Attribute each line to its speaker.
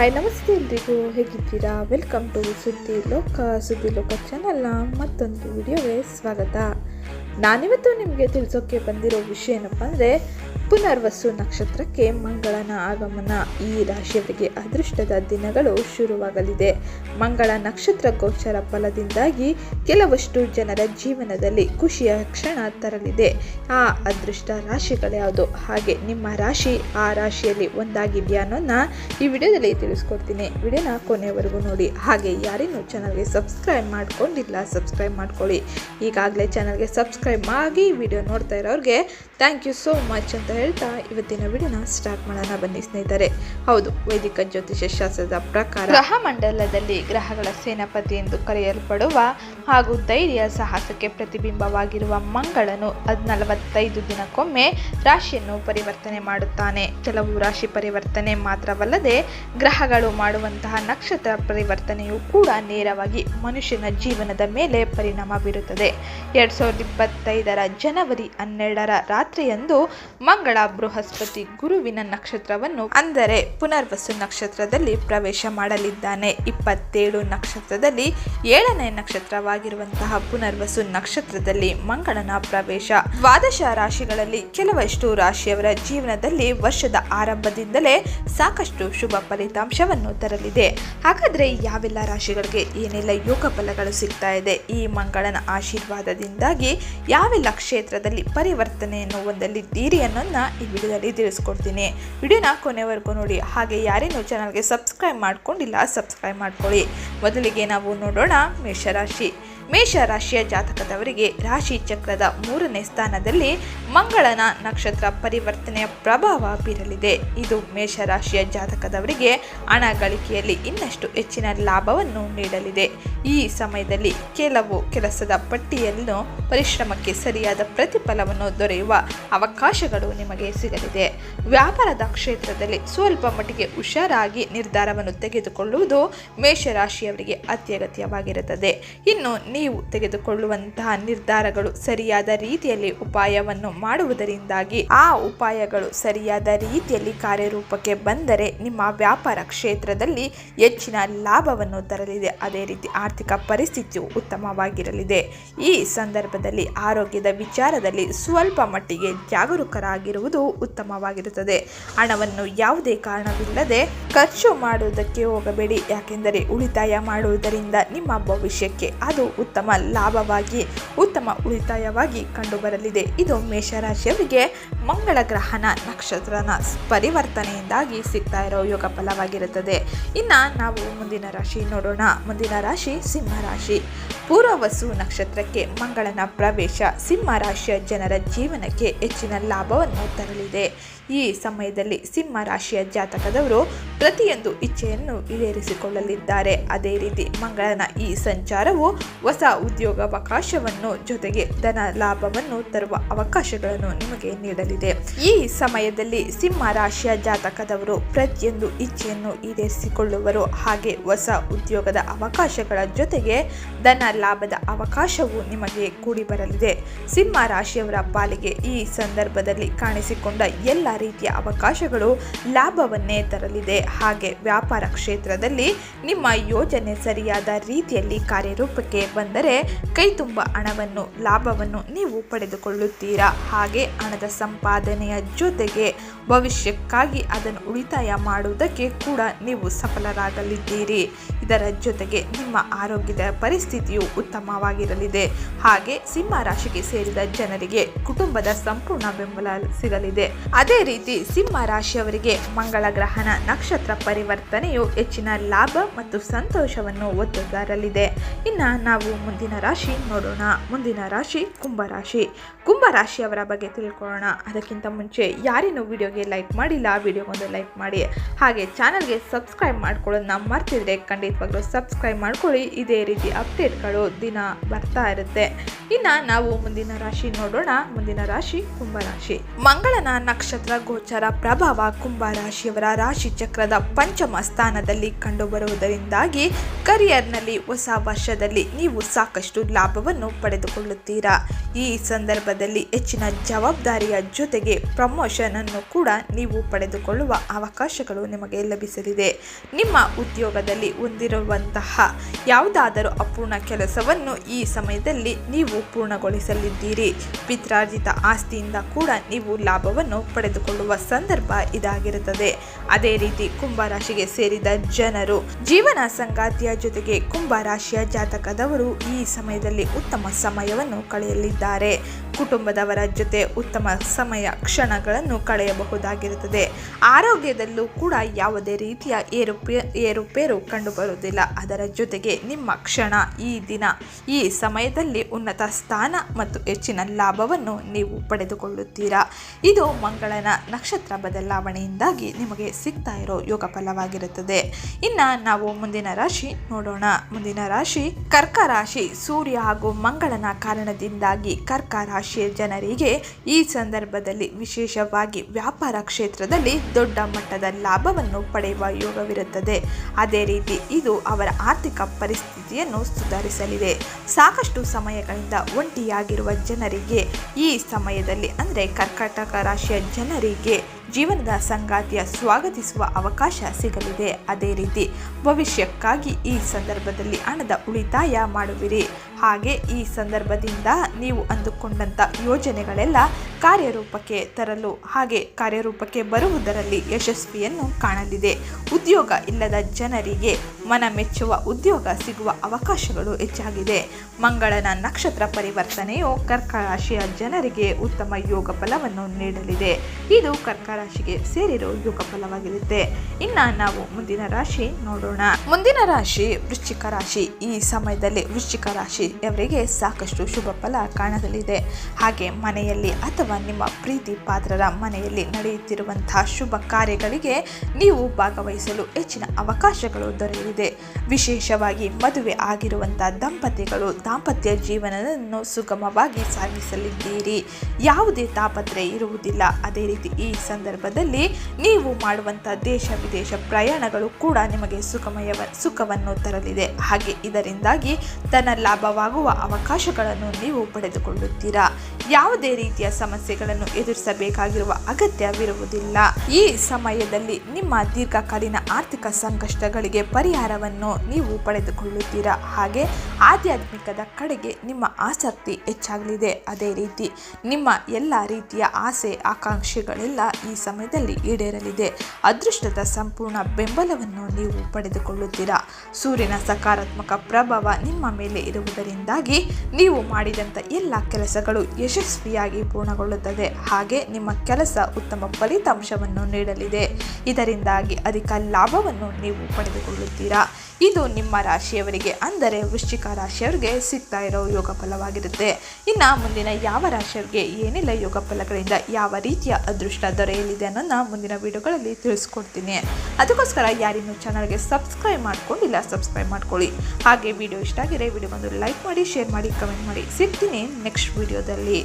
Speaker 1: Hi ನಮಸ್ತೆ ಎಲ್ರಿಗೂ. ಹೇಗಿದ್ದೀರಾ? ವೆಲ್ಕಮ್ ಟು ಸುದ್ದಿ ಲೋಕ ಸುದ್ದಿ ಲೋಕ ಚಾನಲ್ನ ಮತ್ತೊಂದು ವಿಡಿಯೋಗೆ ಸ್ವಾಗತ. ನಾನಿವತ್ತು ನಿಮಗೆ ತಿಳಿಸೋಕ್ಕೆ ಬಂದಿರೋ ವಿಷಯ ಏನಪ್ಪ ಅಂದರೆ ಪುನರ್ವಸು ನಕ್ಷತ್ರಕ್ಕೆ ಮಂಗಳನ ಆಗಮನ. ಈ ರಾಶಿಯವರಿಗೆ ಅದೃಷ್ಟದ ದಿನಗಳು ಶುರುವಾಗಲಿದೆ. ಮಂಗಳ ನಕ್ಷತ್ರ ಗೋಚರ ಫಲದಿಂದಾಗಿ ಕೆಲವಷ್ಟು ಜನರ ಜೀವನದಲ್ಲಿ ಖುಷಿಯ ಕ್ಷಣ ತರಲಿದೆ. ಆ ಅದೃಷ್ಟ ರಾಶಿಗಳ್ಯಾವುದು ಹಾಗೆ ನಿಮ್ಮ ರಾಶಿ, ಆ ರಾಶಿಯಲ್ಲಿ ಒಂದಾಗಿದೆಯಾ ಅನ್ನೋದನ್ನ ಈ ವಿಡಿಯೋದಲ್ಲಿ ತಿಳಿಸ್ಕೊಡ್ತೀನಿ. ವಿಡಿಯೋನ ಕೊನೆಯವರೆಗೂ ನೋಡಿ. ಹಾಗೆ ಯಾರೇನು ಚಾನಲ್ಗೆ ಸಬ್ಸ್ಕ್ರೈಬ್ ಮಾಡ್ಕೊಂಡಿಲ್ಲ, ಸಬ್ಸ್ಕ್ರೈಬ್ ಮಾಡ್ಕೊಳ್ಳಿ. ಈಗಾಗಲೇ ಚಾನಲ್ಗೆ ಸಬ್ಸ್ಕ್ರೈಬ್ ಆಗಿ ವಿಡಿಯೋ ನೋಡ್ತಾ ಇರೋರಿಗೆ ಥ್ಯಾಂಕ್ ಯು ಸೋ ಮಚ್ ಅಂತ ಹೇಳ್ತಾ ಇವತ್ತಿನ ವಿಡಿಯೋನ ಸ್ಟಾರ್ಟ್ ಮಾಡೋಣ. ಬನ್ನಿ ಸ್ನೇಹಿತರೆ. ಹೌದು, ವೈದಿಕ ಜ್ಯೋತಿಷ್ಯ ಶಾಸ್ತ್ರದ ಪ್ರಕಾರ ಗ್ರಹ ಮಂಡಲದಲ್ಲಿ ಗ್ರಹಗಳ ಸೇನಾಪತಿ ಎಂದು ಕರೆಯಲ್ಪಡುವ ಹಾಗೂ ಧೈರ್ಯ ಸಾಹಸಕ್ಕೆ ಪ್ರತಿಬಿಂಬವಾಗಿರುವ ಮಂಗಳನು ಹದ್ ನಲವತ್ತೈದು ದಿನಕ್ಕೊಮ್ಮೆ ರಾಶಿಯನ್ನು ಪರಿವರ್ತನೆ ಮಾಡುತ್ತಾನೆ. ಕೆಲವು ರಾಶಿ ಪರಿವರ್ತನೆ ಮಾತ್ರವಲ್ಲದೆ ಗ್ರಹಗಳು ಮಾಡುವಂತಹ ನಕ್ಷತ್ರ ಪರಿವರ್ತನೆಯು ಕೂಡ ನೇರವಾಗಿ ಮನುಷ್ಯನ ಜೀವನದ ಮೇಲೆ ಪರಿಣಾಮ ಬೀರುತ್ತದೆ. ಎರಡ್ ಸಾವಿರದ ಇಪ್ಪತ್ತೈದರ ಜನವರಿ ಹನ್ನೆರಡರ ರಾತ್ರಿಯಂದು ಮಂಗಳ ಬೃಹಸ್ಪತಿ ಗುರುವಿನ ನಕ್ಷತ್ರವನ್ನು ಅಂದರೆ ಪುನರ್ವಸು ನಕ್ಷತ್ರದಲ್ಲಿ ಪ್ರವೇಶ ಮಾಡಲಿದ್ದಾನೆ. ಇಪ್ಪತ್ತೇಳು ನಕ್ಷತ್ರದಲ್ಲಿ ಏಳನೇ ನಕ್ಷತ್ರವಾಗಿರುವಂತಹ ಪುನರ್ವಸು ನಕ್ಷತ್ರದಲ್ಲಿ ಮಂಗಳನ ಪ್ರವೇಶ. ದ್ವಾದಶ ರಾಶಿಗಳಲ್ಲಿ ಕೆಲವಷ್ಟು ರಾಶಿಯವರ ಜೀವನದಲ್ಲಿ ವರ್ಷದ ಆರಂಭದಿಂದಲೇ ಸಾಕಷ್ಟು ಶುಭ ಫಲಿತಾಂಶವನ್ನು ತರಲಿದೆ. ಹಾಗಾದ್ರೆ ಯಾವೆಲ್ಲ ರಾಶಿಗಳಿಗೆ ಏನೆಲ್ಲ ಯೋಗ ಫಲಗಳು ಸಿಗ್ತಾ ಇದೆ? ಈ ಮಂಗಳನ ಆಶೀರ್ವಾದದಿಂದಾಗಿ ಯಾವೆಲ್ಲ ಕ್ಷೇತ್ರದಲ್ಲಿ ಪರಿವರ್ತನೆಯನ್ನು ಹೊಂದಲಿದ್ದೀರಿ ಅನ್ನೋದನ್ನ ಈ ವಿಡಿಯೋದಲ್ಲಿ ತಿಳಿಸ್ಕೊಡ್ತೀನಿ. ವಿಡಿಯೋನ ಕೊನೆವರೆಗೂ ನೋಡಿ. ಹಾಗೆ ಯಾರೇನು ಚಾನಲ್ಗೆ ಸಬ್ಸ್ಕ್ರೈಬ್ ಮಾಡ್ಕೊಂಡಿಲ್ಲ ಸಬ್ಸ್ಕ್ರೈಬ್ ಮಾಡ್ಕೊಳ್ಳಿ. ಮೊದಲಿಗೆ ನಾವು ನೋಡೋಣ ಮೇಷರಾಶಿ. ಮೇಷರಾಶಿಯ ಜಾತಕದವರಿಗೆ ರಾಶಿ ಚಕ್ರದ ಮೂರನೇ ಸ್ಥಾನದಲ್ಲಿ ಮಂಗಳನ ನಕ್ಷತ್ರ ಪರಿವರ್ತನೆಯ ಪ್ರಭಾವ ಬೀರಲಿದೆ. ಇದು ಮೇಷರಾಶಿಯ ಜಾತಕದವರಿಗೆ ಹಣ ಗಳಿಕೆಯಲ್ಲಿ ಇನ್ನಷ್ಟು ಹೆಚ್ಚಿನ ಲಾಭವನ್ನು ನೀಡಲಿದೆ. ಈ ಸಮಯದಲ್ಲಿ ಕೆಲವು ಕೆಲಸದ ಪಟ್ಟಿಯನ್ನು ಪರಿಶ್ರಮಕ್ಕೆ ಸರಿಯಾದ ಪ್ರತಿಫಲವನ್ನು ದೊರೆಯುವ ಅವಕಾಶಗಳು ನಿಮಗೆ ಸಿಗಲಿದೆ. ವ್ಯಾಪಾರದ ಕ್ಷೇತ್ರದಲ್ಲಿ ಸ್ವಲ್ಪ ಮಟ್ಟಿಗೆ ಹುಷಾರಾಗಿ ನಿರ್ಧಾರವನ್ನು ತೆಗೆದುಕೊಳ್ಳುವುದು ಮೇಷರಾಶಿಯವರಿಗೆ ಅತ್ಯಗತ್ಯವಾಗಿರುತ್ತದೆ. ಇನ್ನು ನೀವು ತೆಗೆದುಕೊಳ್ಳುವಂತಹ ನಿರ್ಧಾರಗಳು ಸರಿಯಾದ ರೀತಿಯಲ್ಲಿ ಉಪಾಯವನ್ನು ಮಾಡುವುದರಿಂದಾಗಿ ಆ ಉಪಾಯಗಳು ಸರಿಯಾದ ರೀತಿಯಲ್ಲಿ ಕಾರ್ಯರೂಪಕ್ಕೆ ಬಂದರೆ ನಿಮ್ಮ ವ್ಯಾಪಾರ ಕ್ಷೇತ್ರದಲ್ಲಿ ಹೆಚ್ಚಿನ ಲಾಭವನ್ನು ತರಲಿದೆ. ಅದೇ ರೀತಿ ಆರ್ಥಿಕ ಪರಿಸ್ಥಿತಿಯು ಉತ್ತಮವಾಗಿರಲಿದೆ. ಈ ಸಂದರ್ಭದಲ್ಲಿ ಆರೋಗ್ಯದ ವಿಚಾರದಲ್ಲಿ ಸ್ವಲ್ಪ ಮಟ್ಟಿಗೆ ಜಾಗರೂಕರಾಗಿರುವುದು ಉತ್ತಮವಾಗಿರುತ್ತದೆ. ಹಣವನ್ನು ಯಾವುದೇ ಕಾರಣವಿಲ್ಲದೆ ಖರ್ಚು ಮಾಡುವುದಕ್ಕೆ ಹೋಗಬೇಡಿ. ಯಾಕೆಂದರೆ ಉಳಿತಾಯ ಮಾಡುವುದರಿಂದ ನಿಮ್ಮ ಭವಿಷ್ಯಕ್ಕೆ ಅದು ಉತ್ತಮ ಲಾಭವಾಗಿ, ಉತ್ತಮ ಉಳಿತಾಯವಾಗಿ ಕಂಡುಬರಲಿದೆ. ಇದು ಮೇಷರಾಶಿಯವರಿಗೆ ಮಂಗಳ ಗ್ರಹನ ನಕ್ಷತ್ರನ ಪರಿವರ್ತನೆಯಿಂದಾಗಿ ಸಿಗ್ತಾ ಇರೋ ಯೋಗ ಫಲವಾಗಿರುತ್ತದೆ. ಇನ್ನು ನಾವು ಮುಂದಿನ ರಾಶಿ ನೋಡೋಣ. ಮುಂದಿನ ರಾಶಿ ಸಿಂಹ ರಾಶಿ. ಪೂರ್ವವಸು ನಕ್ಷತ್ರಕ್ಕೆ ಮಂಗಳನ ಪ್ರವೇಶ ಸಿಂಹ ರಾಶಿಯ ಜನರ ಜೀವನಕ್ಕೆ ಹೆಚ್ಚಿನ ಲಾಭವನ್ನು ತರಲಿದೆ. ಈ ಸಮಯದಲ್ಲಿ ಸಿಂಹ ರಾಶಿಯ ಜಾತಕದವರು ಪ್ರತಿಯೊಂದು ಇಚ್ಛೆಯನ್ನು ಈಡೇರಿಸಿಕೊಳ್ಳಲಿದ್ದಾರೆ. ಅದೇ ರೀತಿ ಮಂಗಳನ ಈ ಸಂಚಾರವು ಹೊಸ ಉದ್ಯೋಗಾವಕಾಶವನ್ನು ಜೊತೆಗೆ ಧನ ಲಾಭವನ್ನು ತರುವ ಅವಕಾಶಗಳನ್ನು ನಿಮಗೆ ನೀಡಲಿದೆ. ಈ ಸಮಯದಲ್ಲಿ ಸಿಂಹ ರಾಶಿಯ ಜಾತಕದವರು ಪ್ರತಿಯೊಂದು ಇಚ್ಛೆಯನ್ನು ಈಡೇರಿಸಿಕೊಳ್ಳುವರು. ಹಾಗೆ ಹೊಸ ಉದ್ಯೋಗದ ಅವಕಾಶಗಳ ಜೊತೆಗೆ ಧನ ಲಾಭದ ಅವಕಾಶವು ನಿಮಗೆ ಕೂಡಿ ಬರಲಿದೆ. ಸಿಂಹ ರಾಶಿಯವರ ಪಾಲಿಗೆ ಈ ಸಂದರ್ಭದಲ್ಲಿ ಕಾಣಿಸಿಕೊಂಡ ಎಲ್ಲ ರೀತಿಯ ಅವಕಾಶಗಳು ಲಾಭವನ್ನೇ ತರಲಿದೆ. ಹಾಗೆ ವ್ಯಾಪಾರ ಕ್ಷೇತ್ರದಲ್ಲಿ ನಿಮ್ಮ ಯೋಜನೆ ಸರಿಯಾದ ರೀತಿಯಲ್ಲಿ ಕಾರ್ಯರೂಪಕ್ಕೆ ಬಂದರೆ ಕೈ ತುಂಬ ಹಣವನ್ನು, ಲಾಭವನ್ನು ನೀವು ಪಡೆದುಕೊಳ್ಳುತ್ತೀರಾ? ಹಾಗೆ ಹಣದ ಸಂಪಾದನೆಯ ಜೊತೆಗೆ ಭವಿಷ್ಯಕ್ಕಾಗಿ ಅದನ್ನು ಉಳಿತಾಯ ಮಾಡುವುದಕ್ಕೆ ಕೂಡ ನೀವು ಸಫಲರಾಗಲಿದ್ದೀರಿ. ಇದರ ಜೊತೆಗೆ ನಿಮ್ಮ ಆರೋಗ್ಯದ ಪರಿಸ್ಥಿತಿಯು ಉತ್ತಮವಾಗಿರಲಿದೆ. ಹಾಗೆ ಸಿಂಹ ರಾಶಿಗೆ ಸೇರಿದ ಜನರಿಗೆ ಕುಟುಂಬದ ಸಂಪೂರ್ಣ ಬೆಂಬಲ ಸಿಗಲಿದೆ. ಅದೇ ರೀತಿ ಸಿಂಹ ರಾಶಿಯವರಿಗೆ ಮಂಗಳ ಗ್ರಹನ ನಕ್ಷತ್ರ ಪರಿವರ್ತನೆಯು ಹೆಚ್ಚಿನ ಲಾಭ ಮತ್ತು ಸಂತೋಷವನ್ನು ಒತ್ತು ಇನ್ನು ನಾವು ಮುಂದಿನ ರಾಶಿ. ನೋಡೋಣ. ಮುಂದಿನ ರಾಶಿ ಕುಂಭರಾಶಿ ಕುಂಭರಾಶಿಯವರ ಬಗ್ಗೆ ತಿಳ್ಕೊಳ್ಳೋಣ. ಅದಕ್ಕಿಂತ ಮುಂಚೆ ಯಾರೇನು ವಿಡಿಯೋಗೆ ಲೈಕ್ ಮಾಡಿಲ್ಲ, ವಿಡಿಯೋಗೊಂದು ಲೈಕ್ ಮಾಡಿ. ಹಾಗೆ ಚಾನಲ್ಗೆ ಸಬ್ಸ್ಕ್ರೈಬ್ ಮಾಡ್ಕೊಳ್ಳೋದನ್ನ ಮರ್ತಿದ್ರೆ ಖಂಡಿತವಾಗ್ಲೂ ಸಬ್ಸ್ಕ್ರೈಬ್ ಮಾಡ್ಕೊಳ್ಳಿ. ಇದೇ ರೀತಿ ಅಪ್ಡೇಟ್ಗಳು ದಿನ ಬರ್ತಾ ಇರುತ್ತೆ. ಇನ್ನು ನಾವು ಮುಂದಿನ ರಾಶಿ ನೋಡೋಣ. ಮುಂದಿನ ರಾಶಿ ಕುಂಭರಾಶಿ ಮಂಗಳನ ನಕ್ಷತ್ರ ಗೋಚರ ಪ್ರಭಾವ ಕುಂಭ ರಾಶಿಯವರ ರಾಶಿ ಚಕ್ರದ ಪಂಚಮ ಸ್ಥಾನದಲ್ಲಿ ಕಂಡುಬರುವುದರಿಂದಾಗಿ ಕರಿಯರ್ನಲ್ಲಿ ಹೊಸ ವರ್ಷದಲ್ಲಿ ನೀವು ಸಾಕಷ್ಟು ಲಾಭವನ್ನು ಪಡೆದುಕೊಳ್ಳುತ್ತೀರಾ? ಈ ಸಂದರ್ಭದಲ್ಲಿ ಹೆಚ್ಚಿನ ಜವಾಬ್ದಾರಿಯ ಜೊತೆಗೆ ಪ್ರಮೋಷನ್ ಅನ್ನು ಕೂಡ ನೀವು ಪಡೆದುಕೊಳ್ಳುವ ಅವಕಾಶಗಳು ನಿಮಗೆ ಲಭಿಸಲಿದೆ. ನಿಮ್ಮ ಉದ್ಯೋಗದಲ್ಲಿ ಹೊಂದಿರುವಂತಹ ಯಾವುದಾದರೂ ಅಪೂರ್ಣ ಕೆಲಸವನ್ನು ಈ ಸಮಯದಲ್ಲಿ ನೀವು ಪೂರ್ಣಗೊಳಿಸಲಿದ್ದೀರಿ. ಪಿತ್ರಾರ್ಜಿತ ಆಸ್ತಿಯಿಂದ ಕೂಡ ನೀವು ಲಾಭವನ್ನು ಪಡೆದುಕೊಳ್ಳುವ ಸಂದರ್ಭ ಇದಾಗಿರುತ್ತದೆ. ಅದೇ ರೀತಿ ಕುಂಭ ರಾಶಿಗೆ ಸೇರಿದ ಜನರು ಜೀವನ ಸಂಗಾತಿಯ ಜೊತೆಗೆ ಕುಂಭ ರಾಶಿಯ ಜಾತಕದವರು ಈ ಸಮಯದಲ್ಲಿ ಉತ್ತಮ ಸಮಯವನ್ನು ಕಳೆಯಲಿದ್ದಾರೆ. ಕುಟುಂಬದವರ ಜೊತೆ ಉತ್ತಮ ಸಮಯ ಕ್ಷಣಗಳನ್ನು ಕಳೆಯಬಹುದಾಗಿರುತ್ತದೆ. ಆರೋಗ್ಯದಲ್ಲೂ ಕೂಡ ಯಾವುದೇ ರೀತಿಯ ಏರುಪೇ, ಏರುಪೇರು ಕಂಡುಬರುವುದಿಲ್ಲ. ಅದರ ಜೊತೆಗೆ ನಿಮ್ಮ ಕ್ಷಣ, ಈ ದಿನ, ಈ ಸಮಯದಲ್ಲಿ ಉನ್ನತ ಸ್ಥಾನ ಮತ್ತು ಹೆಚ್ಚಿನ ಲಾಭವನ್ನು ನೀವು ಪಡೆದುಕೊಳ್ಳುತ್ತೀರಾ? ಇದು ಮಂಗಳನ ನಕ್ಷತ್ರ ಬದಲಾವಣೆಯಿಂದಾಗಿ ನಿಮಗೆ ಸಿಗ್ತಾ ಇರೋ ಯೋಗ ಫಲವಾಗಿರುತ್ತದೆ. ಇನ್ನು ನಾವು ಮುಂದಿನ ರಾಶಿ ನೋಡೋಣ. ಮುಂದಿನ ರಾಶಿ ಕರ್ಕ ರಾಶಿ. ಸೂರ್ಯ ಹಾಗೂ ಮಂಗಳನ ಕಾರಣದಿಂದಾಗಿ ಕರ್ಕ ರಾಶಿಯ ಜನರಿಗೆ ಈ ಸಂದರ್ಭದಲ್ಲಿ ವಿಶೇಷವಾಗಿ ವ್ಯಾಪಾರ ಕ್ಷೇತ್ರದಲ್ಲಿ ದೊಡ್ಡ ಮಟ್ಟದ ಲಾಭವನ್ನು ಪಡೆಯುವ ಯೋಗವಿರುತ್ತದೆ. ಅದೇ ರೀತಿ ಇದು ಅವರ ಆರ್ಥಿಕ ಪರಿಸ್ಥಿತಿಯನ್ನು ಸುಧಾರಿಸಲಿದೆ. ಸಾಕಷ್ಟು ಸಮಯಗಳಿಂದ ಒಂಟಿಯಾಗಿರುವ ಜನರಿಗೆ ಈ ಸಮಯದಲ್ಲಿ ಅಂದರೆ ಕರ್ಕಾಟಕ ರಾಶಿಯ ಜನರಿಗೆ ಜೀವನದ ಸಂಗಾತಿಯ ಸ್ವಾಗತಿಸುವ ಅವಕಾಶ ಸಿಗಲಿದೆ. ಅದೇ ರೀತಿ ಭವಿಷ್ಯಕ್ಕಾಗಿ ಈ ಸಂದರ್ಭದಲ್ಲಿ ಹಣದ ಉಳಿತಾಯ ಮಾಡುವಿರಿ. ಹಾಗೆ ಈ ಸಂದರ್ಭದಿಂದ ನೀವು ಅಂದುಕೊಂಡಂಥ ಯೋಜನೆಗಳೆಲ್ಲ ಕಾರ್ಯರೂಪಕ್ಕೆ ತರಲು ಹಾಗೆ ಕಾರ್ಯರೂಪಕ್ಕೆ ಬರುವುದರಲ್ಲಿ ಯಶಸ್ವಿಯನ್ನು ಕಾಣಲಿದೆ. ಉದ್ಯೋಗ ಇಲ್ಲದ ಜನರಿಗೆ ಮನ ಮೆಚ್ಚುವ ಉದ್ಯೋಗ ಸಿಗುವ ಅವಕಾಶಗಳು ಹೆಚ್ಚಾಗಿದೆ. ಮಂಗಳನ ನಕ್ಷತ್ರ ಪರಿವರ್ತನೆಯು ಕರ್ಕ ರಾಶಿಯ ಜನರಿಗೆ ಉತ್ತಮ ಯೋಗ ಫಲವನ್ನು ನೀಡಲಿದೆ. ಇದು ಕರ್ಕ ರಾಶಿಗೆ ಸೇರಿರೋ ಯೋಗ ಫಲವಾಗಿರುತ್ತೆ ಇನ್ನ ನಾವು ಮುಂದಿನ ರಾಶಿ ನೋಡೋಣ. ಮುಂದಿನ ರಾಶಿ ವೃಶ್ಚಿಕ ರಾಶಿ. ಈ ಸಮಯದಲ್ಲಿ ವೃಶ್ಚಿಕ ರಾಶಿ ಅವರಿಗೆ ಸಾಕಷ್ಟು ಶುಭ ಫಲ ಕಾಣಲಿದೆ ಹಾಗೆ ಮನೆಯಲ್ಲಿ ಅಥವಾ ನಿಮ್ಮ ಪ್ರೀತಿ ಪಾತ್ರರ ಮನೆಯಲ್ಲಿ ನಡೆಯುತ್ತಿರುವಂತಹ ಶುಭ ಕಾರ್ಯಗಳಿಗೆ ನೀವು ಭಾಗವಹಿಸಲು ಹೆಚ್ಚಿನ ಅವಕಾಶಗಳು ದೊರೆಯಲಿದೆ. ವಿಶೇಷವಾಗಿ ಮದುವೆ ಆಗಿರುವಂತಹ ದಂಪತಿಗಳು ದಾಂಪತ್ಯ ಜೀವನವನ್ನು ಸುಗಮವಾಗಿ ಸಾಗಿಸಲಿದ್ದೀರಿ. ಯಾವುದೇ ತಾಪತ್ರೆ ಇರುವುದಿಲ್ಲ. ಅದೇ ರೀತಿ ಈ ಸಂದರ್ಭದಲ್ಲಿ ನೀವು ಮಾಡುವಂಥ ದೇಶ ವಿದೇಶ ಪ್ರಯಾಣಗಳು ಕೂಡ ನಿಮಗೆ ಸುಖಮಯ ಸುಖವನ್ನು ತರಲಿದೆ. ಹಾಗೆ ಇದರಿಂದಾಗಿ ತನ್ನ ಲಾಭವಾಗುವ ಅವಕಾಶಗಳನ್ನು ನೀವು ಪಡೆದುಕೊಳ್ಳುತ್ತೀರಾ? ಯಾವುದೇ ರೀತಿಯ ಸಮಸ್ಯೆಗಳನ್ನು ಎದುರಿಸಬೇಕಾಗಿರುವ ಅಗತ್ಯವಿರುವುದಿಲ್ಲ. ಈ ಸಮಯದಲ್ಲಿ ನಿಮ್ಮ ದೀರ್ಘಕಾಲೀನ ಆರ್ಥಿಕ ಸಂಕಷ್ಟಗಳಿಗೆ ಪರಿಹಾರವನ್ನು ನೀವು ಪಡೆದುಕೊಳ್ಳುತ್ತೀರಾ? ಹಾಗೆ ಆಧ್ಯಾತ್ಮಿಕದ ಕಡೆಗೆ ನಿಮ್ಮ ಆಸಕ್ತಿ ಹೆಚ್ಚಾಗಲಿದೆ. ಅದೇ ರೀತಿ ನಿಮ್ಮ ಎಲ್ಲ ರೀತಿಯ ಆಸೆ, ಆಕಾಂಕ್ಷೆಗಳೆಲ್ಲ ಈ ಸಮಯದಲ್ಲಿ ಈಡೇರಲಿದೆ. ಅದೃಷ್ಟದ ಸಂಪೂರ್ಣ ಬೆಂಬಲವನ್ನು ನೀವು ಪಡೆದುಕೊಳ್ಳುತ್ತೀರಾ? ಸೂರ್ಯನ ಸಕಾರಾತ್ಮಕ ಪ್ರಭಾವ ನಿಮ್ಮ ಮೇಲೆ ಇರುವುದರಿಂದಾಗಿ ನೀವು ಮಾಡಿದಂಥ ಎಲ್ಲ ಕೆಲಸಗಳು ಯಶಸ್ವಿಯಾಗಿ ಪೂರ್ಣಗೊಳ್ಳುತ್ತದೆ. ಹಾಗೆ ನಿಮ್ಮ ಕೆಲಸ ಉತ್ತಮ ಫಲಿತಾಂಶವನ್ನು ನೀಡಲಿದೆ. ಇದರಿಂದಾಗಿ ಅಧಿಕ ಲಾಭವನ್ನು ನೀವು ಪಡೆದುಕೊಳ್ಳುತ್ತೀರಾ? ಇದು ನಿಮ್ಮ ರಾಶಿಯವರಿಗೆ, ಅಂದರೆ ವೃಶ್ಚಿಕ ರಾಶಿಯವರಿಗೆ ಸಿಗ್ತಾ ಇರೋ ಯೋಗ ಫಲವಾಗಿರುತ್ತೆ. ಇನ್ನು ಮುಂದಿನ ಯಾವ ರಾಶಿಯವರಿಗೆ ಏನೆಲ್ಲ ಯೋಗ ಫಲಗಳಿಂದ ಯಾವ ರೀತಿಯ ಅದೃಷ್ಟ ದೊರೆಯಲಿದೆ ಅನ್ನೋದನ್ನ ಮುಂದಿನ ವಿಡಿಯೋಗಳಲ್ಲಿ ತಿಳಿಸ್ಕೊಡ್ತೀನಿ. ಅದಕ್ಕೋಸ್ಕರ ಯಾರಿನ್ನೂ ಚಾನಲ್ಗೆ ಸಬ್ಸ್ಕ್ರೈಬ್ ಮಾಡ್ಕೊಂಡಿಲ್ಲ ಸಬ್ಸ್ಕ್ರೈಬ್ ಮಾಡ್ಕೊಳ್ಳಿ. ಹಾಗೆ ವಿಡಿಯೋ ಇಷ್ಟ ಆಗಿದೆ ವಿಡಿಯೋ ಒಂದು ಲೈಕ್ ಮಾಡಿ, ಶೇರ್ ಮಾಡಿ, ಕಮೆಂಟ್ ಮಾಡಿ. ಸಿಗ್ತೀನಿ ನೆಕ್ಸ್ಟ್ ವಿಡಿಯೋದಲ್ಲಿ.